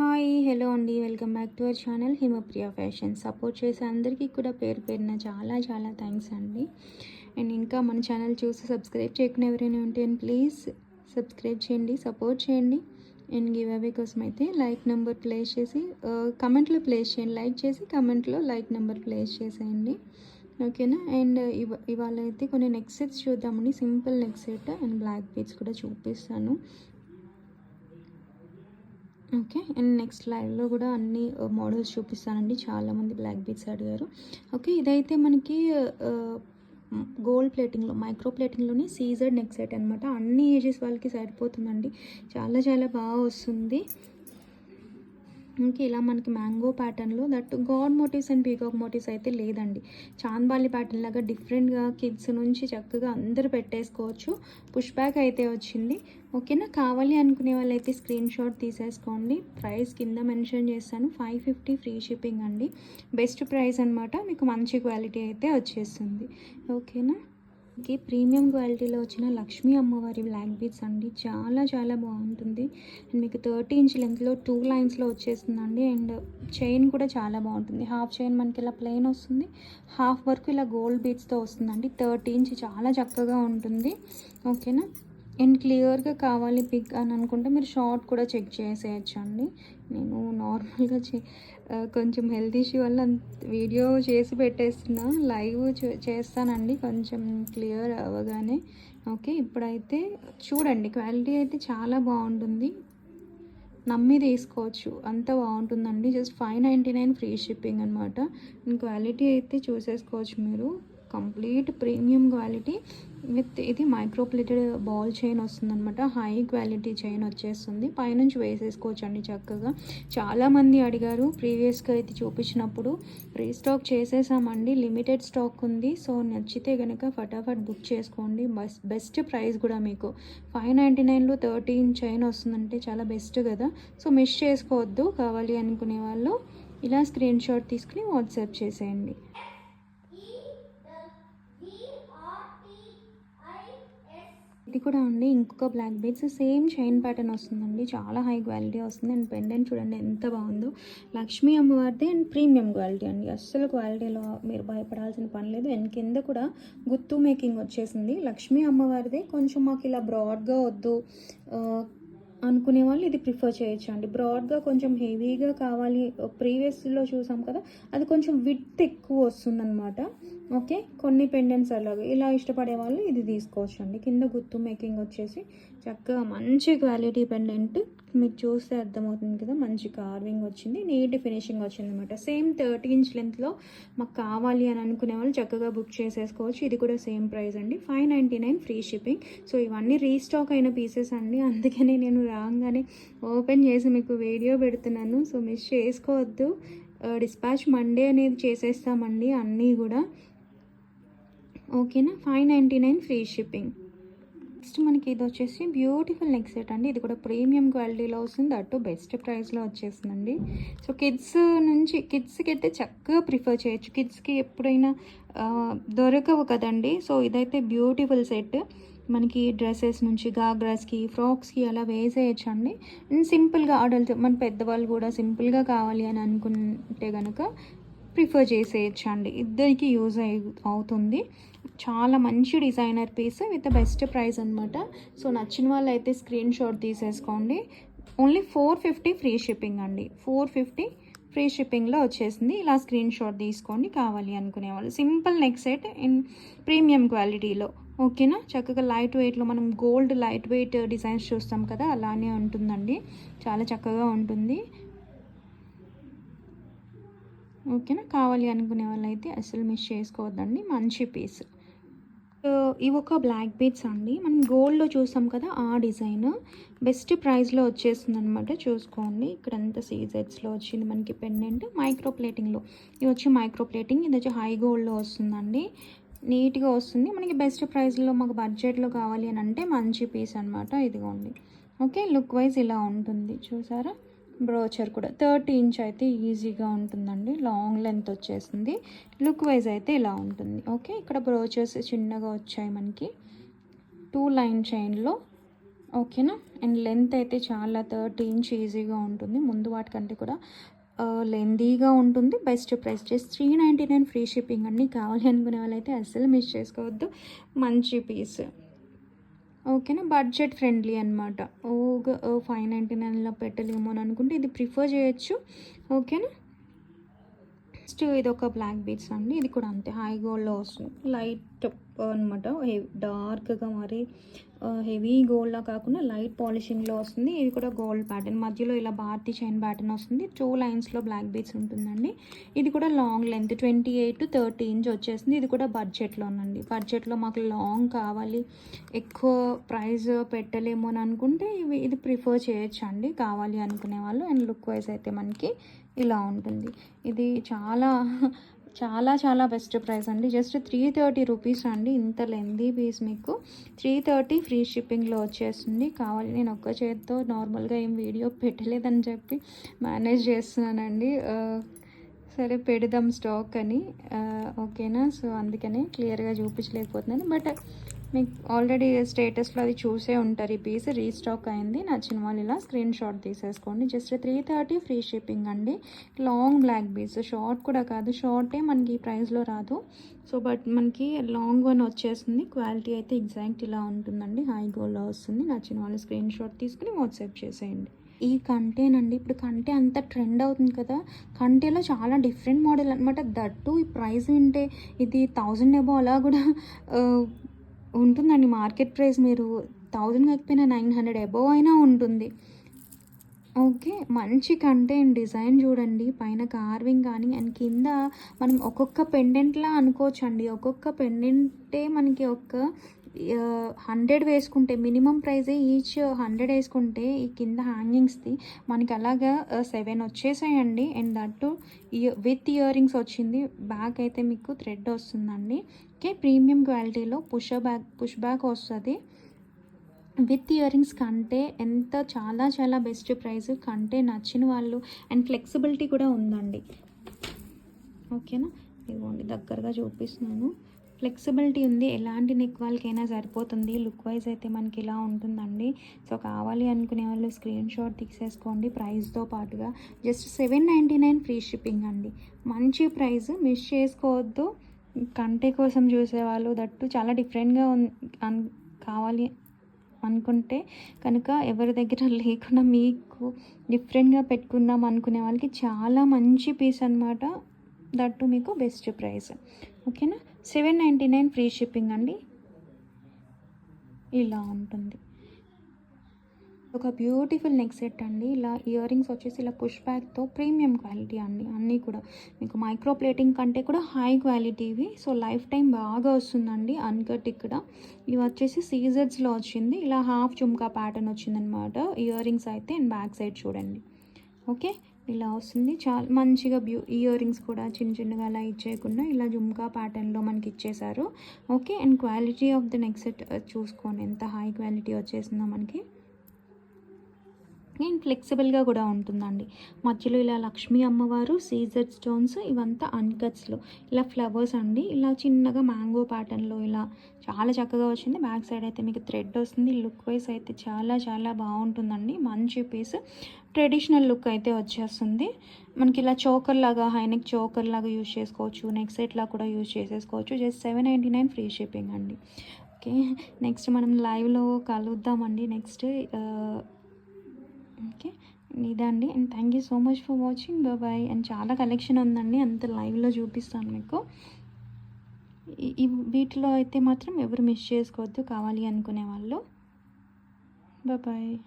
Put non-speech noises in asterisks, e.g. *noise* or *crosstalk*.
Hi hello అండి. Welcome back to our channel Himapriya fashion. Support చేసే అందరికీ కూడా పేరు పేరున చాలా చాలా థ్యాంక్స్ అండి. అండ్ ఇంకా మన ఛానల్ చూసి సబ్స్క్రైబ్ చేయకుండా ఎవరైనా ఉంటే ప్లీజ్ సబ్స్క్రైబ్ చేయండి సపోర్ట్ చేయండి. అండ్ గివ్ అవే కోసం అయితే లైక్ నెంబర్ ప్లేస్ చేసి కమెంట్లో ప్లేస్ చేయండి. లైక్ చేసి కమెంట్లో లైక్ నెంబర్ ప్లేస్ చేసేయండి. ఓకేనా? అండ్ ఇవ ఇవాళ అయితే కొన్ని నెక్ సెట్స్ చూద్దామండి simple neck set and black beads కూడా చూపిస్తాను. ఓకే అండ్ నెక్స్ట్ లైవ్లో కూడా అన్ని మోడల్స్ చూపిస్తానండి. చాలామంది బ్లాక్ బీట్స్ అడిగారు. ఓకే ఇదైతే మనకి గోల్డ్ ప్లేటింగ్లో మైక్రో ప్లేటింగ్లోనే సీజర్ నెక్ సెట్ అనమాట అన్ని ఏజెస్ వాళ్ళకి సరిపోతుందండి. చాలా చాలా బాగా వస్తుంది. ఇంకా ఇలా మనకి మ్యాంగో ప్యాటర్న్లో that god motifs and peacock motifs అయితే లేదండి. చాంద్బాలి ప్యాటర్న్ లాగా డిఫరెంట్గా కిడ్స్ నుంచి చక్కగా అందరూ పెట్టేసుకోవచ్చు. పుష్ బ్యాక్ అయితే వచ్చింది. ఓకేనా? కావాలి అనుకునే వాళ్ళైతే స్క్రీన్ షాట్ తీసేసుకోండి. ప్రైస్ కింద మెన్షన్ చేస్తాను. ఫైవ్ ఫిఫ్టీ ఫ్రీ షిప్పింగ్ అండి. బెస్ట్ ప్రైస్ అనమాట మీకు మంచి క్వాలిటీ అయితే వచ్చేస్తుంది. ఓకేనా? మనకి ప్రీమియం క్వాలిటీలో వచ్చిన లక్ష్మీ అమ్మవారి బ్లాక్ బీట్స్ అండి. చాలా చాలా బాగుంటుంది. అండ్ మీకు థర్టీ ఇంచ్ లెంత్లో టూ లైన్స్లో వచ్చేస్తుందండి. అండ్ చైన్ కూడా చాలా బాగుంటుంది. హాఫ్ చైన్ మనకి ఇలా ప్లెయిన్ వస్తుంది. హాఫ్ వరకు ఇలా గోల్డ్ బీట్స్తో వస్తుందండి. థర్టీ ఇంచ్ చాలా చక్కగా ఉంటుంది. ఓకేనా? అండ్ క్లియర్గా కావాలి పిక్ అని అనుకుంటే మీరు షార్ట్ కూడా చెక్ చేసేయచ్చండి. నేను నార్మల్గా చే కొంచెం హెల్త్ ఇష్యూ వల్ల వీడియో చేసి పెట్టేస్తున్నా లైవ్ చేస్తానండి. కొంచెం క్లియర్ అవ్వగానే. ఓకే ఇప్పుడైతే చూడండి క్వాలిటీ అయితే చాలా బాగుంటుంది. నమ్మి తీసుకోవచ్చు అంత బాగుంటుందండి. Just five ninety nine free shipping అనమాట క్వాలిటీ అయితే చూసేసుకోవచ్చు మీరు. కంప్లీట్ ప్రీమియం క్వాలిటీ విత్ ఇది మైక్రోప్లేటెడ్ బాల్ చైన్ వస్తుందన్నమాట. హై క్వాలిటీ చైన్ వచ్చేస్తుంది. పైనుంచి వేసేసుకోవచ్చు అండి చక్కగా. చాలామంది అడిగారు ప్రీవియస్గా అయితే చూపించినప్పుడు. రీస్టాక్ చేసేసామండి. లిమిటెడ్ స్టాక్ ఉంది. సో నచ్చితే కనుక ఫటాఫట్ బుక్ చేసుకోండి. బస్ బెస్ట్ ప్రైస్ కూడా మీకు. ఫైవ్ నైంటీ నైన్లో థర్టీన్ చైన్ వస్తుందంటే చాలా బెస్ట్ కదా. సో మిస్ చేసుకోవద్దు. కావాలి అనుకునే వాళ్ళు ఇలా స్క్రీన్ షాట్ తీసుకుని వాట్సాప్ చేసేయండి. ఇది కూడా అండి. ఇంకొక black beads same chain pattern వస్తుందండి. చాలా హై క్వాలిటీ వస్తుంది. అండ్ పెండెంట్ చూడండి ఎంత బాగుందో. లక్ష్మీ అమ్మవారిది అండ్ ప్రీమియం క్వాలిటీ అండి. అస్సలు క్వాలిటీలో మీరు భయపడాల్సిన పని లేదు. అండ్ కింద కూడా గుత్తు మేకింగ్ వచ్చేసింది. లక్ష్మీ అమ్మవారిదే. కొంచెం మాకు ఇలా బ్రాడ్గా వద్దు అనుకునే వాళ్ళు ఇది ప్రిఫర్ చేయొచ్చు అండి బ్రాడ్గా కొంచెం హెవీగా కావాలి. ప్రీవియస్లో చూసాం కదా అది కొంచెం విత్ ఎక్కువ వస్తుందన్నమాట. ఓకే? కొన్ని పెండెంట్స్ అలాగే. ఇలా ఇష్టపడే వాళ్ళు ఇది తీసుకోవచ్చు అండి కింద గుర్తు మేకింగ్ వచ్చేసి చక్కగా మంచి క్వాలిటీ పెండెంట్ మీరు చూస్తే అర్థమవుతుంది కదా మంచి కార్వింగ్ వచ్చింది నీట్ ఫినిషింగ్ వచ్చింది అనమాట సేమ్ థర్టీ ఇంచ్ లెంత్లో మాకు కావాలి అని అనుకునే వాళ్ళు చక్కగా బుక్ చేసేసుకోవచ్చు. ఇది కూడా సేమ్ ప్రైస్ అండి. Five ninety nine free shipping so ఇవన్నీ రీస్టాక్ అయిన పీసెస్ అండి. అందుకనే నేను రాగానే ఓపెన్ చేసి మీకు వీడియో పెడుతున్నాను. సో మిస్ చేసుకోవద్దు. Uh, డిస్పాచ్ మండే అనేది చేసేస్తామండి అన్నీ కూడా. ఓకేనా? Five ninety nine free shipping. Next మనకి ఇది వచ్చేసి బ్యూటిఫుల్ నెక్ సెట్ అండి. ఇది కూడా ప్రీమియం క్వాలిటీలో వస్తుంది. అటు బెస్ట్ ప్రైస్లో వచ్చేసిందండి సో కిడ్స్ నుంచి కిడ్స్కి అయితే చక్కగా ప్రిఫర్ చేయొచ్చు. కిడ్స్కి ఎప్పుడైనా దొరకవు కదండి. సో ఇదైతే బ్యూటిఫుల్ సెట్. మనకి డ్రెస్సెస్ నుంచి గాగ్రాస్కి ఫ్రాక్స్కి అలా వేసేయచ్చు అండి సింపుల్గా అడల్ట్ మన పెద్దవాళ్ళు కూడా సింపుల్గా కావాలి అని అనుకుంటే కనుక ప్రిఫర్ చేసేయచ్చు అండి ఇద్దరికి యూజ్ అవుతుంది. చాలా మంచి designer piece with best price అనమాట సో నచ్చిన వాళ్ళు అయితే స్క్రీన్ షాట్ తీసేసుకోండి. Only four fifty free shipping అండి. ఫోర్ ఫిఫ్టీ ఫ్రీ షిప్పింగ్లో వచ్చేసింది. ఇలా స్క్రీన్ షాట్ తీసుకోండి కావాలి అనుకునే వాళ్ళు. Simple neck set in premium క్వాలిటీలో. ఓకేనా? చక్కగా లైట్ వెయిట్లో మనం గోల్డ్ లైట్ వెయిట్ డిజైన్స్ చూస్తాం కదా అలానే ఉంటుందండి. చాలా చక్కగా ఉంటుంది. ఓకేనా? కావాలి అనుకునే వాళ్ళైతే అసలు మిస్ చేసుకోవద్దండి. మంచి పీస్. ఇవి ఒక బ్లాక్ బీడ్స్ అండి. మనం గోల్డ్లో చూసాం కదా ఆ డిజైన్ బెస్ట్ ప్రైస్లో వచ్చేసింది అనమాట చూసుకోండి. ఇక్కడ అంతా సీజెట్స్లో వచ్చింది మనకి పెండెంట్ మైక్రో ప్లేటింగ్లో ఇది వచ్చి మైక్రో ప్లేటింగ్ ఇది వచ్చి హై గోల్డ్లో వస్తుందండి. నీట్గా వస్తుంది. మనకి బెస్ట్ ప్రైస్లో మాకు బడ్జెట్లో కావాలి అని అంటే మంచి పీస్ అనమాట ఇదిగోండి. ఓకే లుక్ వైజ్ ఇలా ఉంటుంది. చూసారా? బ్రోచర్ కూడా థర్టీ ఇంచ్ అయితే ఈజీగా ఉంటుందండి. లాంగ్ లెంత్ వచ్చేసింది. లుక్ వైజ్ అయితే ఇలా ఉంటుంది. ఓకే ఇక్కడ బ్రోచర్స్ చిన్నగా వచ్చాయి మనకి. టూ లైన్ చైన్లో ఓకేనా అండ్ లెంత్ అయితే చాలా థర్టీ ఇంచ్ ఈజీగా ఉంటుంది. ముందు వాటికంటే కూడా లెందీగా ఉంటుంది. బెస్ట్ ప్రైస్ చేసి three ninety nine free shipping అన్నీ కావాలి అనుకునే వాళ్ళైతే అస్సలు మిస్ చేసుకోవద్దు. మంచి పీస్ ఓకేనా? బడ్జెట్ ఫ్రెండ్లీ అనమాట ఓగా ఫైవ్ నైంటీ నైన్లో పెట్టలేమో అని అనుకుంటే ఇది ప్రిఫర్ చేయొచ్చు. ఓకేనా? నెక్స్ట్ ఇది ఒక బ్లాక్ బీట్స్ అండి. ఇది కూడా అంతే. హై గోల్డ్లో వస్తుంది. లైట్ అనమాట డార్క్గా మరి హెవీ గోల్డ్లా కాకుండా లైట్ పాలిషింగ్లో వస్తుంది. ఇది కూడా గోల్డ్ ప్యాటర్న్. మధ్యలో ఇలా భారతీ చైన్ ప్యాటర్న్ వస్తుంది. టూ లైన్స్లో బ్లాక్ బీట్స్ ఉంటుందండి. ఇది కూడా long length twenty eight to thirty inch వచ్చేసింది ఇది కూడా బడ్జెట్లోనండి బడ్జెట్లో మాకు లాంగ్ కావాలి. ఎక్కువ ప్రైస్ పెట్టలేము అని అనుకుంటే ఇవి ఇది ప్రిఫర్ చేయొచ్చు అండి కావాలి అనుకునే వాళ్ళు. అండ్ లుక్ వైజ్ అయితే మనకి ఇలా ఉంటుంది. ఇది చాలా చాలా చాలా బెస్ట్ ప్రైస్ అండి. జస్ట్ త్రీ థర్టీ రూపీస్ అండి. ఇంత లెందీ పీస్ మీకు. త్రీ థర్టీ ఫ్రీ షిప్పింగ్లో వచ్చేస్తుంది. కావాలి నేను ఒక్క చేతితో నార్మల్గా ఏం వీడియో పెట్టలేదని చెప్పి మేనేజ్ చేస్తున్నానండి. సరే పెడదాం స్టాక్ అని. ఓకేనా సో అందుకనే క్లియర్గా చూపించలేకపోతున్నాను. బట్ మీకు ఆల్రెడీ స్టేటస్లో అది చూసే ఉంటారు. ఈ పీస్ రీస్టాక్ అయింది. నచ్చిన వాళ్ళు ఇలా స్క్రీన్ షాట్ తీసేసుకోండి. Just three thirty free shipping అండి. లాంగ్ బ్లాక్ పీస్ షార్ట్ కూడా కాదు. షార్టే మనకి ఈ ప్రైస్లో రాదు. సో బట్ మనకి లాంగ్ వన్ వచ్చేస్తుంది. క్వాలిటీ అయితే ఎగ్జాక్ట్ ఇలా ఉంటుందండి. హై గోల్లో వస్తుంది. నచ్చిన వాళ్ళు స్క్రీన్ షాట్ తీసుకుని వాట్సాప్ చేసేయండి. ఈ కంటేనండి ఇప్పుడు కంటే అంత ట్రెండ్ అవుతుంది కదా. కంటేలో చాలా డిఫరెంట్ మోడల్ అనమాట దట్టు ఈ ప్రైస్ వింటే ఇది థౌజండ్ ఎబో అలా కూడా ఉంటుందండి మార్కెట్ ప్రైస్ మీరు థౌజండ్ కాకపోయినా నైన్ హండ్రెడ్ అబోవ్ అయినా ఉంటుంది. ఓకే మంచి కంటెంట్ డిజైన్ చూడండి. పైన కార్వింగ్ కానీ అండ్ కింద మనం ఒక్కొక్క పెండెంట్లా అనుకోవచ్చు అండి ఒక్కొక్క పెండెంటే మనకి ఒక హండ్రెడ్ వేసుకుంటే మినిమం ప్రైజే ఈచ్ హండ్రెడ్ వేసుకుంటే ఈ కింద హ్యాంగింగ్స్ది మనకి అలాగా సెవెన్ వచ్చేసాయండి. And that with earrings వచ్చింది. బ్యాక్ అయితే మీకు థ్రెడ్ వస్తుందండి. ఓకే ప్రీమియం క్వాలిటీలో పుష్ బ్యాక్ పుష్ బ్యాక్ వస్తుంది. విత్ ఇయరింగ్స్ కంటే ఎంత చాలా చాలా బెస్ట్ ప్రైస్ కంటే నచ్చిన వాళ్ళు అండ్ ఫ్లెక్సిబిలిటీ కూడా ఉందండి. ఓకేనా? ఇదిగోండి దగ్గరగా చూపిస్తున్నాను. ఫ్లెక్సిబిలిటీ ఉంది ఎలాంటి నెక్ వాళ్ళకైనా సరిపోతుంది. లుక్ వైజ్ అయితే మనకి ఇలా ఉంటుందండి. సో కావాలి అనుకునే వాళ్ళు స్క్రీన్ షాట్ తీసేసుకోండి ప్రైస్తో పాటుగా. Just seven ninety nine free shipping అండి. మంచి ప్రైస్ మిస్ చేసుకోవద్దు. కంటే కోసం చూసేవాళ్ళు దట్టు చాలా డిఫరెంట్గా అన్ కావాలి అనుకుంటే కనుక ఎవరి దగ్గర *laughs* లేకుండా మీకు డిఫరెంట్గా పెట్టుకుందాం అనుకునే వాళ్ళకి చాలా మంచి పీస్ అనమాట దట్టు మీకు బెస్ట్ ప్రైస్. ఓకేనా? Seven ninety nine free shipping అండి. ఇలా ఉంటుంది. ఒక బ్యూటిఫుల్ నెక్ సెట్ అండి. ఇలా ఇయర్ రింగ్స్ వచ్చేసి ఇలా పుష్ బ్యాక్తో ప్రీమియం క్వాలిటీ అండి. అన్నీ కూడా మీకు మైక్రో ప్లేటింగ్ కంటే కూడా హై క్వాలిటీవి సో లైఫ్ టైం బాగా వస్తుందండి. అన్కట్ ఇక్కడ. ఇవి వచ్చేసి సీజర్స్లో వచ్చింది. ఇలా హాఫ్ జుమ్కా ప్యాటర్న్ వచ్చిందనమాట ఇయర్ రింగ్స్ అయితే అండ్ బ్యాక్ సైడ్ చూడండి. ఓకే? ఇలా వస్తుంది. చాలా మంచిగా బ్యూ ఇయర్ రింగ్స్ కూడా చిన్న చిన్నగా అలా ఇచ్చేయకుండా ఇలా జుమ్కా ప్యాటర్న్లో మనకి ఇచ్చేసారు okay? And quality of the neck set చూసుకోండి. ఎంత హై క్వాలిటీ వచ్చేసిందో మనకి. అండ్ ఫ్లెక్సిబుల్గా కూడా ఉంటుందండి. మధ్యలో ఇలా లక్ష్మీ అమ్మవారు సీజర్ స్టోన్స్ ఇవంతా అన్కట్స్లో. ఇలా ఫ్లవర్స్ అండి. ఇలా చిన్నగా మ్యాంగో ప్యాటర్న్లో ఇలా చాలా చక్కగా వచ్చింది. బ్యాక్ సైడ్ అయితే మీకు థ్రెడ్ వస్తుంది. లుక్ వైజ్ అయితే చాలా చాలా బాగుంటుందండి. మంచి పీస్. ట్రెడిషనల్ లుక్ అయితే వచ్చేస్తుంది. మనకి ఇలా చోకర్ లాగా హైనెక్ చోకర్ లాగా యూజ్ చేసుకోవచ్చు. నెక్ సెట్ లాగా కూడా యూజ్ చేసేసుకోవచ్చు. Just seven ninety nine free shipping అండి. ఓకే. నెక్స్ట్ మనం లైవ్లో కలుద్దామండి. నెక్స్ట్ ఓకే ఇదండి and. Thank you so much for watching bye and చాలా కలెక్షన్ ఉందండి. అంత లైవ్లో చూపిస్తాను మీకు. ఈ- ఈ వీటిలో అయితే మాత్రం ఎవరు మిస్ చేసుకోవద్దు కావాలి అనుకునే వాళ్ళు. బాయ్